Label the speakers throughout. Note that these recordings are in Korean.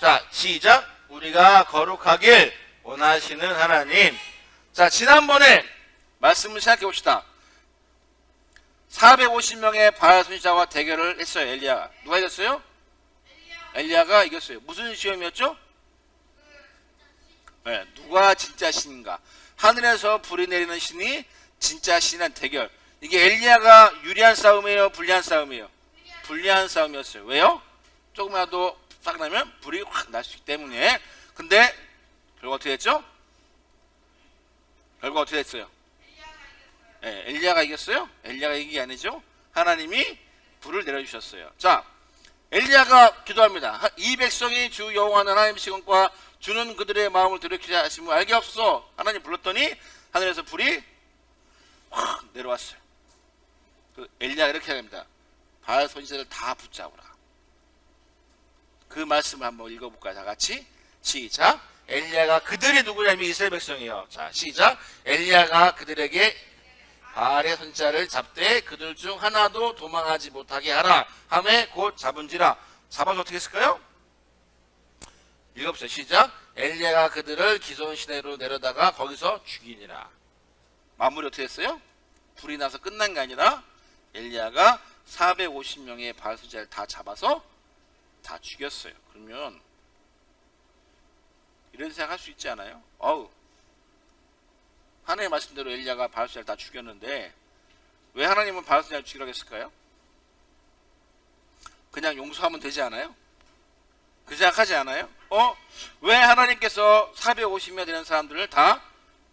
Speaker 1: 자, 시작. 우리가 거룩하길 원하시는 하나님. 자, 지난번에 말씀을 생각해 봅시다. 450명의 바알 선지자와 대결을 했어요. 엘리야. 누가 이겼어요? 엘리야가 이겼어요. 무슨 시험이었죠? 네, 누가 진짜 신인가? 하늘에서 불이 내리는 신이 진짜 신이란 대결. 이게 엘리야가 유리한 싸움이에요, 불리한 싸움이에요? 불리한 싸움이었어요. 왜요? 조금이라도 싹 나면 불이 확 날 수 있기 때문에. 근데 결과 어떻게 됐죠? 결과 어떻게 됐어요? 예, 엘리야가 이겼어요? 엘리야가 이긴 게 아니죠? 하나님이 불을 내려주셨어요. 자, 엘리야가 기도합니다. 하- 이 백성이 주 여호와는 하나님 시건과 주는 그들의 마음을 들이키게 하심을 알게 없어서 하나님 불렀더니 하늘에서 불이 확 내려왔어요. 그 엘리야가 이렇게 합니다. 바알 선지자를 다 붙잡으라. 그 말씀을 한번 읽어볼까요? 다 같이 시작. 엘리야가 그들이 누구냐면 이스라엘 백성이요. 자 시작. 엘리야가 그들에게 바알의 선자를 잡되 그들 중 하나도 도망하지 못하게 하라. 함에 곧 잡은지라. 잡아서 어떻게 했을까요? 읽어보세요. 시작. 엘리야가 그들을 기손 시내로 내려다가 거기서 죽이니라. 마무리 어떻게 했어요? 불이 나서 끝난 게 아니라 엘리야가 450명의 바알 선자를 다 잡아서 다 죽였어요. 그러면 이런 생각 할 수 있지 않아요? 어우 하나님의 말씀대로 엘리야가 바알 선자를 다 죽였는데 왜 하나님은 바알 선자를 죽이라고 했을까요? 그냥 용서하면 되지 않아요? 그 생각하지 않아요? 어? 왜 하나님께서 450명 되는 사람들을 다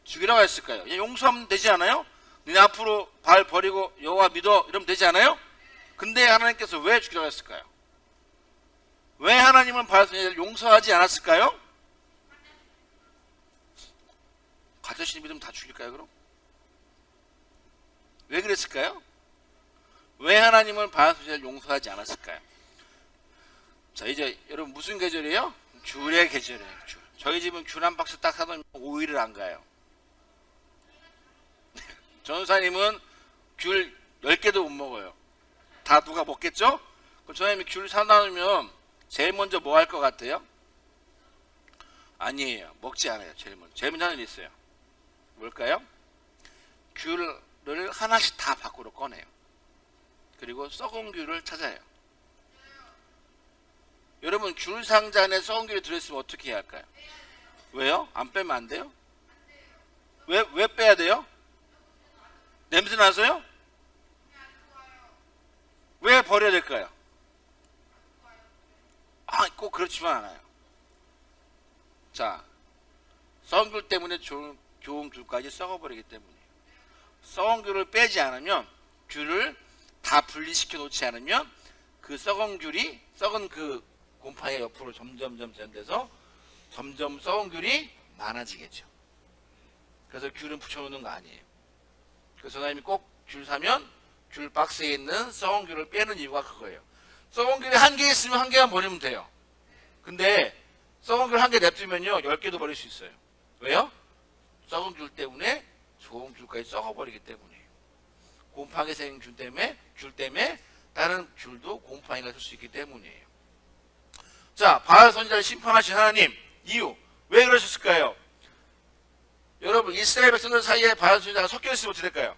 Speaker 1: 죽이라고 했을까요? 그냥 용서하면 되지 않아요? 너네 앞으로 발 버리고 여호와 믿어 이러면 되지 않아요? 근데 하나님께서 왜 죽이라고 했을까요? 왜 하나님은 선자를 용서하지 않았을까요? 가짜신 믿으면 다 죽일까요 그럼? 왜 그랬을까요? 왜 하나님은 선자를 용서하지 않았을까요? 자 이제 여러분 무슨 계절이에요? 귤의 계절이에요 귤. 저희 집은 귤 한 박스 딱 사놓으면 5일을 안 가요 전사님은 귤 10개도 못 먹어요 다 누가 먹겠죠? 그럼 전사님이 귤 사놓으면 제일 먼저 뭐 할 것 같아요? 아니에요 먹지 않아요 제일 먼저 제일 먼저 하는 일 있어요 뭘까요? 귤을 하나씩 다 밖으로 꺼내요 그리고 썩은 귤을 찾아요 여러분 귤 상자 안에 썩은 귤이 들어있으면 어떻게 해야 할까요? 왜요? 안 빼면 안 돼요? 왜, 왜 빼야 돼요? 냄새 나서요? 왜 버려야 될까요? 아, 꼭 그렇지만 않아요. 자, 썩은 귤 때문에 좋은, 좋은 귤까지 썩어버리기 때문이에요. 썩은 귤을 빼지 않으면, 귤을 다 분리시켜 놓지 않으면, 그 썩은 귤이, 썩은 그 곰팡이 옆으로 점점점 전돼서 점점 썩은 귤이 많아지겠죠. 그래서 귤은 붙여놓는 거 아니에요. 그래서 선생님이 꼭 귤 사면 귤 박스에 있는 썩은 귤을 빼는 이유가 그거예요. 썩은 귤이 한개 있으면 한 개만 버리면 돼요. 근데 썩은 귤 한 개 냅두면요 열 개도 버릴 수 있어요. 왜요? 썩은 귤 때문에 좋은 귤까지 썩어버리기 때문이에요. 곰팡이 생긴 귤 때문에 귤 때문에 다른 귤도 곰팡이가 될 수 있기 때문이에요. 자, 바알 선지자를 심판하신 하나님 이유 왜 그러셨을까요? 여러분 이스라엘 백성들 사이에 바알 선지자가 섞여 있으면 어떻게 될까요?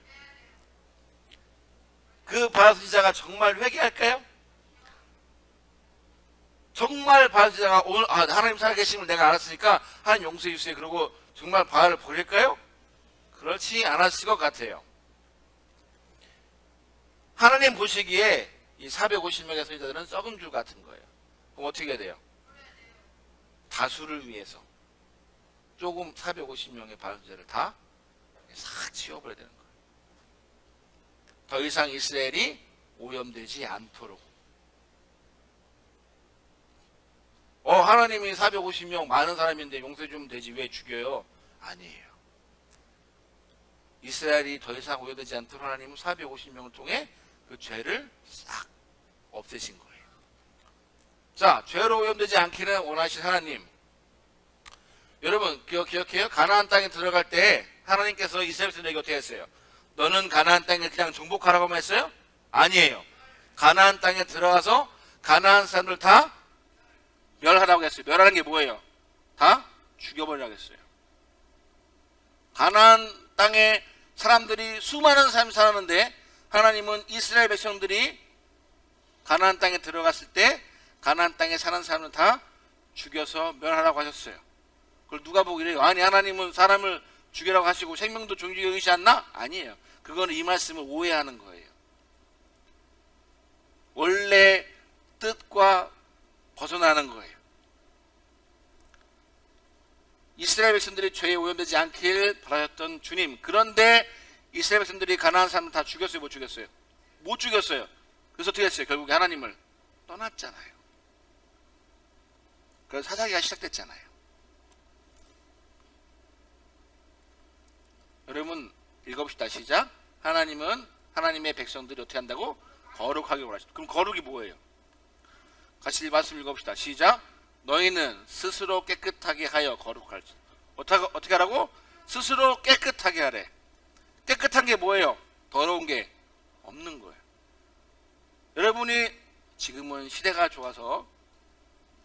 Speaker 1: 그 바알 선지자가 정말 회개할까요? 정말 바알 선지자가 오늘 아, 하나님 살아계심을 내가 알았으니까 하나님 용서해 주세요. 그러고 정말 바알을 버릴까요? 그렇지 않았을 것 같아요. 하나님 보시기에 이 450명의 선지자들은 썩은 줄 같은 거예요. 그럼 어떻게 돼요? 다수를 위해서 조금 450명의 바알자를 다싹 치워버려야 되는 거예요. 더 이상 이스라엘이 오염되지 않도록. 어 하나님이 450명 많은 사람인데 용서해 주면 되지 왜 죽여요? 아니에요. 이스라엘이 더 이상 오염되지 않도록 하나님은 450명을 통해 그 죄를 싹 없애신 거예요. 자, 죄로 오염되지 않기를 원하신 하나님. 여러분, 기억, 기억해요? 가나안 땅에 들어갈 때 하나님께서 이스라엘 백성에게 어떻게 했어요? 너는 가나안 땅에 그냥 정복하라고만 했어요? 아니에요. 가나안 땅에 들어가서 가나안 사람들 다 멸하라고 했어요. 멸하는 게 뭐예요? 다 죽여버리라고 했어요. 가나안 땅에 사람들이 수많은 삶을 살았는데 하나님은 이스라엘 백성들이 가나안 땅에 들어갔을 때 가나안 땅에 사는 사람은 다 죽여서 멸하라고 하셨어요. 그걸 누가 보고 이래요? 아니 하나님은 사람을 죽이라고 하시고 생명도 존중해 여기지 않나? 아니에요. 그거는 이 말씀을 오해하는 거예요. 원래 뜻과 벗어나는 거예요. 이스라엘 백성들이 죄에 오염되지 않길 바라셨던 주님. 그런데 이스라엘 백성들이 가나안 사람을 다 죽였어요, 못 죽였어요? 못 죽였어요. 그래서 어떻게 했어요? 결국에 하나님을 떠났잖아요. 그래서 사사기가 시작됐잖아요. 여러분 읽어봅시다. 시작. 하나님은 하나님의 백성들이 어떻게 한다고? 거룩하게 원하시다. 그럼 거룩이 뭐예요? 같이 말씀 읽어봅시다. 시작. 너희는 스스로 깨끗하게 하여 거룩할지. 어떻게, 어떻게 하라고? 스스로 깨끗하게 하래. 깨끗한 게 뭐예요? 더러운 게 없는 거예요. 여러분이 지금은 시대가 좋아서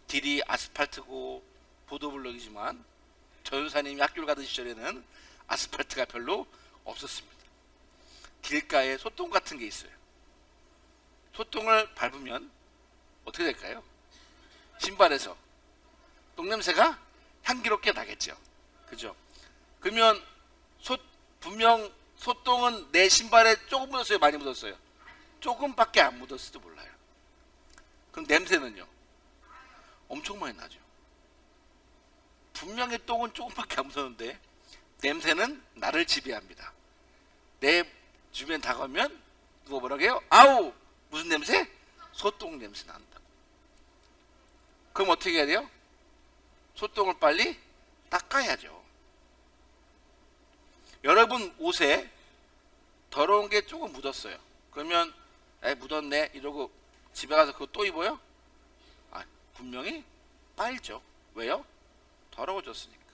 Speaker 1: 길이 아스팔트고 보도블록이지만 전사님이 학교를 가던 시절에는 아스팔트가 별로 없었습니다. 길가에 소똥 같은 게 있어요. 소똥을 밟으면 어떻게 될까요? 신발에서 똥냄새가 향기롭게 나겠죠. 그죠? 그러면 소, 분명 소똥은 내 신발에 조금 묻었어요? 많이 묻었어요? 조금밖에 안 묻었을지도 몰라요. 그럼 냄새는요? 엄청 많이 나죠. 분명히 똥은 조금밖에 안 묻었는데 냄새는 나를 지배합니다. 내 주변 다가오면 누가 뭐라고 해요? 아우! 무슨 냄새? 소똥 냄새 난다고. 그럼 어떻게 해야 돼요? 소똥을 빨리 닦아야죠. 여러분 옷에 더러운 게 조금 묻었어요. 그러면 에 묻었네 이러고 집에 가서 그거 또 입어요? 아, 분명히 빨죠. 왜요? 더러워졌으니까.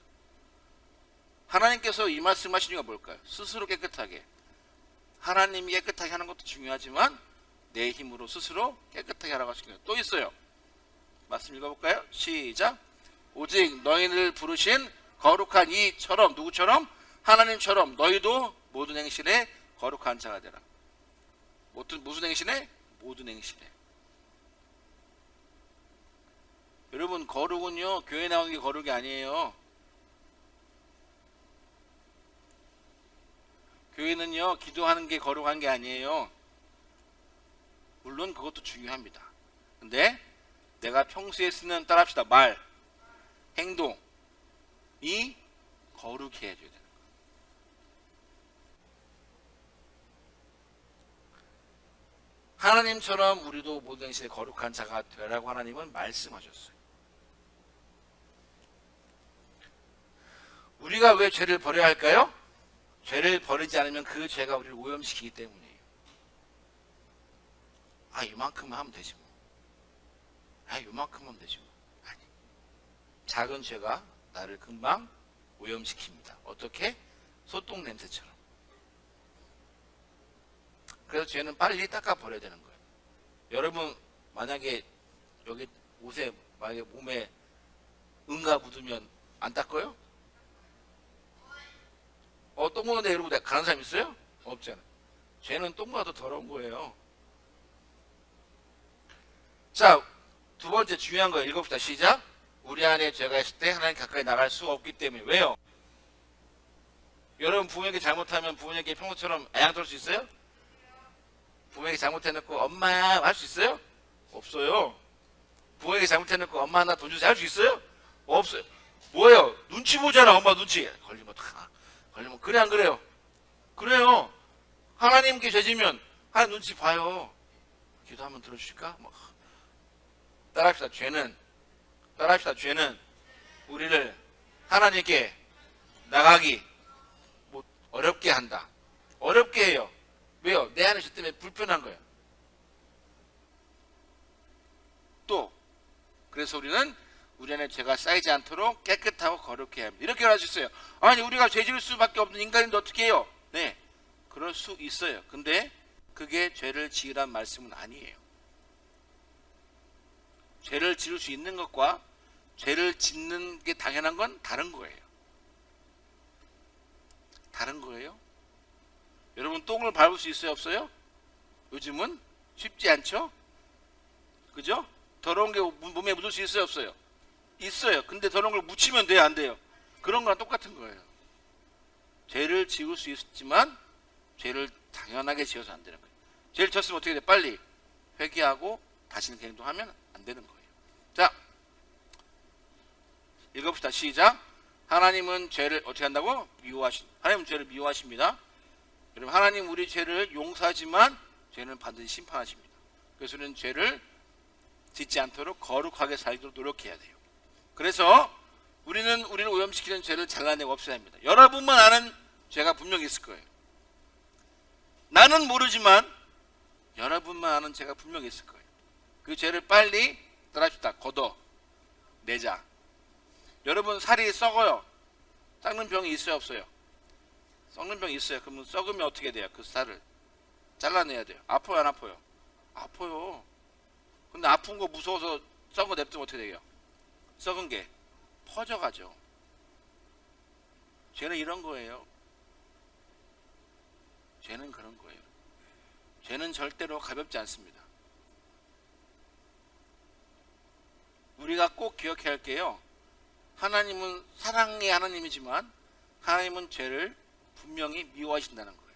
Speaker 1: 하나님께서 이 말씀하신 이유가 뭘까요? 스스로 깨끗하게. 하나님이 깨끗하게 하는 것도 중요하지만 내 힘으로 스스로 깨끗하게 하라고 하신 거예요. 또 있어요. 말씀 읽어볼까요? 시작. 오직 너희를 부르신 거룩한 이처럼 누구처럼 하나님처럼 너희도 모든 행실에 거룩한 자가 되라. 모든 무슨 행실에? 모든 행실에. 여러분 거룩은요 교회 나오는 게 거룩이 아니에요. 교회는요 기도하는 게 거룩한 게 아니에요. 물론 그것도 중요합니다. 근데 내가 평소에 쓰는 따라합시다 말, 행동이 거룩해야 돼요. 되는 거예요. 하나님처럼 우리도 모든 행실에 거룩한 자가 되라고 하나님은 말씀하셨어요. 우리가 왜 죄를 버려야 할까요? 죄를 버리지 않으면 그 죄가 우리를 오염시키기 때문이에요. 아, 이만큼만 하면 되지 뭐. 아, 되지 뭐. 아니. 작은 죄가 나를 금방 오염시킵니다. 어떻게? 소똥 냄새처럼. 그래서 죄는 빨리 닦아 버려야 되는 거예요. 여러분, 만약에 여기 옷에, 만약에 몸에 응가 묻으면 안 닦아요? 어, 똥 묻는데 여러분 가는 사람 있어요? 없잖아요. 죄는 더 더러운 거예요. 자, 두 번째 중요한 거 읽어봅시다. 시작. 우리 안에 죄가 있을 때 하나님 가까이 나갈 수 없기 때문에. 왜요? 여러분 부모에게 잘못하면 부모에게 평소처럼 애양 떨수 있어요? 부모에게 잘못해놓고 엄마 할수 있어요? 없어요. 부모에게 잘못해놓고 엄마 나 돈 주세요 할 수 있어요? 없어요. 뭐예요? 눈치 보잖아 엄마 눈치. 걸리면 다 걸리면 그래 안 그래요? 그래요. 하나님께 죄지면 하나님 눈치 봐요. 기도 한번 들어주실까? 뭐. 따라합시다. 죄는 따라합시다. 죄는 우리를 하나님께 나가기 뭐 어렵게 한다. 어렵게 해요. 왜요? 내 안에 죄 때문에 불편한 거예요. 또 그래서 우리는 우리 안에 죄가 쌓이지 않도록 깨끗하고 거룩해야 합니다. 이렇게 있어요. 아니 우리가 죄 지을 수밖에 없는 인간인데 어떻게 해요? 네, 그럴 수 있어요. 근데 그게 죄를 지으란 말씀은 아니에요. 죄를 지을 수 있는 것과 죄를 짓는 게 당연한 건 다른 거예요. 다른 거예요. 여러분 똥을 밟을 수 있어요, 없어요? 요즘은 쉽지 않죠? 그죠? 더러운 게 몸에 묻을 수 있어요, 없어요? 있어요. 근데 더러운 걸 묻히면 돼요, 안 돼요? 그런 거랑 똑같은 거예요. 죄를 지을 수 있지만 죄를 당연하게 지어서 안 되는 거예요. 죄를 졌으면 어떻게 돼? 빨리 회개하고 다시는 그 행동하면 안 되는 거예요. 자, 읽어봅시다. 시작. 하나님은 죄를 어떻게 한다고? 미워하신. 하나님은 죄를 미워하십니다. 여러분 하나님 우리 죄를 용서하지만 죄는 반드시 심판하십니다. 그래서 우리는 죄를 짓지 않도록 거룩하게 살도록 노력해야 돼요. 그래서 우리는 우리를 오염시키는 죄를 잘라내고 없애야 합니다. 여러분만 아는 죄가 분명히 있을 거예요. 나는 모르지만 여러분만 아는 죄가 분명히 있을 거예요. 그 죄를 빨리 떠나주다 걷어 내자. 여러분 살이 썩어요. 썩는 병이 있어요 없어요? 썩는 병이 있어요. 그러면 썩으면 어떻게 돼요? 그 살을 잘라내야 돼요. 아파요 안 아파요? 아파요. 근데 아픈 거 무서워서 썩은 거 냅두면 어떻게 돼요? 썩은 게 퍼져가죠. 죄는 이런 거예요. 죄는 그런 거예요. 죄는 절대로 가볍지 않습니다. 우리가 꼭 기억해야 할 게요. 하나님은 사랑의 하나님이지만 하나님은 죄를 분명히 미워하신다는 거예요.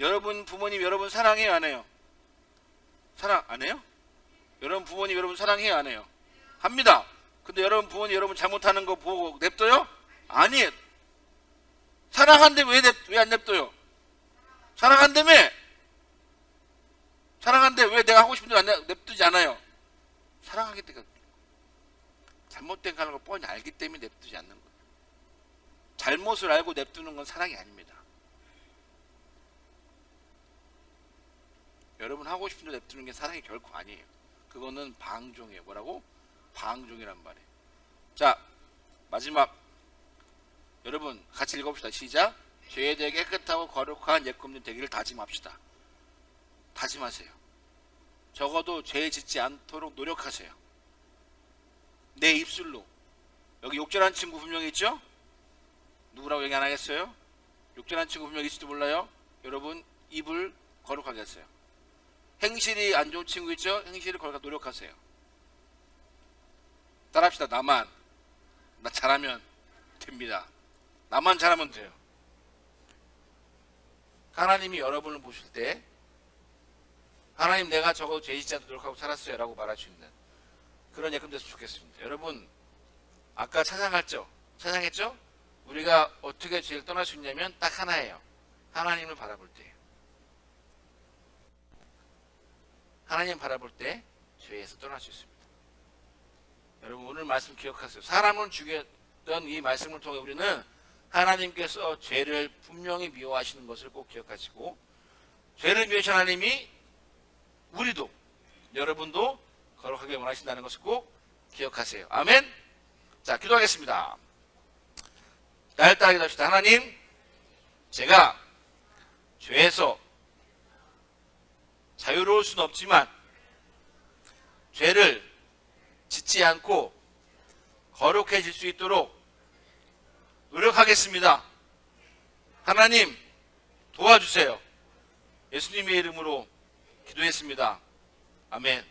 Speaker 1: 여러분 부모님 여러분 사랑해요 안 해요? 사랑 안 해요? 여러분 부모님 여러분 사랑해요 안 해요? 합니다. 근데 여러분 부모님 여러분 잘못하는 거 보고 냅둬요? 아니에요. 사랑한데 왜 왜 안 냅둬요? 사랑한다며? 사랑한데 왜 내가 하고 싶은 대로 냅두지 않아요? 사랑하기 때문에 잘못된 거 하는 걸 뻔히 알기 때문에 냅두지 않는 거예요. 잘못을 알고 냅두는 건 사랑이 아닙니다. 여러분 하고 싶은 대로 냅두는 게 사랑이 결코 아니에요. 그거는 방종이에요. 뭐라고? 방종이란 말이에요. 자, 마지막 여러분 같이 읽어봅시다. 시작. 죄에 대해 깨끗하고 거룩한 예꿈님 되기를 다짐합시다. 다짐하세요. 적어도 죄 짓지 않도록 노력하세요. 내 입술로 여기 욕절한 친구 분명히 있죠? 누구라고 얘기 안 하겠어요? 욕절한 친구 분명히 있을지 몰라요? 여러분 입을 거룩하게 하세요. 행실이 안 좋은 친구 있죠? 행실을 거룩하게 노력하세요. 따라합시다. 나만 나 잘하면 됩니다. 나만 잘하면 돼요. 하나님이 여러분을 보실 때 하나님 내가 적어도 죄 짓지 않도록 노력하고 살았어요 라고 말할 수 있는 그런 예금 됐으면 좋겠습니다. 여러분 아까 찬양했죠? 찬양했죠? 우리가 어떻게 죄를 떠날 수 있냐면 딱 하나예요. 하나님을 바라볼 때. 하나님 바라볼 때 죄에서 떠날 수 있습니다. 여러분 오늘 말씀 기억하세요. 사람을 죽였던 이 말씀을 통해 우리는 하나님께서 죄를 분명히 미워하시는 것을 꼭 기억하시고 죄를 미워하신 하나님이 우리도 여러분도 거룩하게 원하신다는 것을 꼭 기억하세요. 아멘. 자, 기도하겠습니다. 날 따르게 합시다. 하나님, 제가 죄에서 자유로울 수는 없지만 죄를 짓지 않고 거룩해질 수 있도록 노력하겠습니다. 하나님 도와주세요. 예수님의 이름으로 기도했습니다. 아멘.